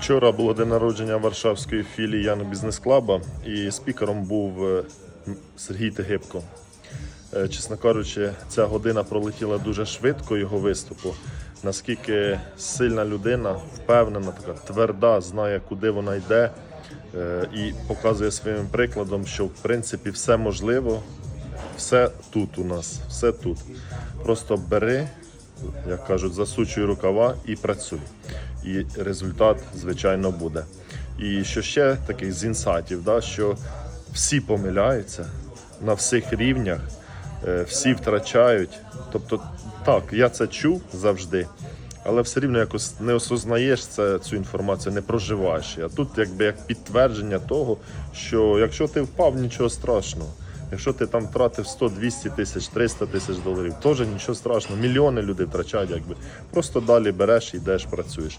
Вчора було день народження Варшавської філії Яну Бізнес Клаба, і спікером був е, Сергій Тегибко. Е, Чесно кажучи, ця година пролетіла дуже швидко його виступу. Наскільки сильна людина, впевнена, така тверда, знає, куди вона йде, е, і показує своїм прикладом, що в принципі все можливо, все тут у нас, все тут. Просто бери, як кажуть, засучуй рукава і працюй. І результат, звичайно, буде. І що ще таких з інсайтів, да, що всі помиляються на всіх рівнях, е, всі втрачають. Тобто, так, я це чув завжди, але все рівно якось не осознаєш це, цю інформацію, не проживаєш. А тут якби як підтвердження того, що якщо ти впав, нічого страшного. Якщо ти там втратив 100, 200 тисяч, 300 тисяч доларів, теж нічого страшного. Мільйони людей втрачають, якби просто далі береш, йдеш, працюєш.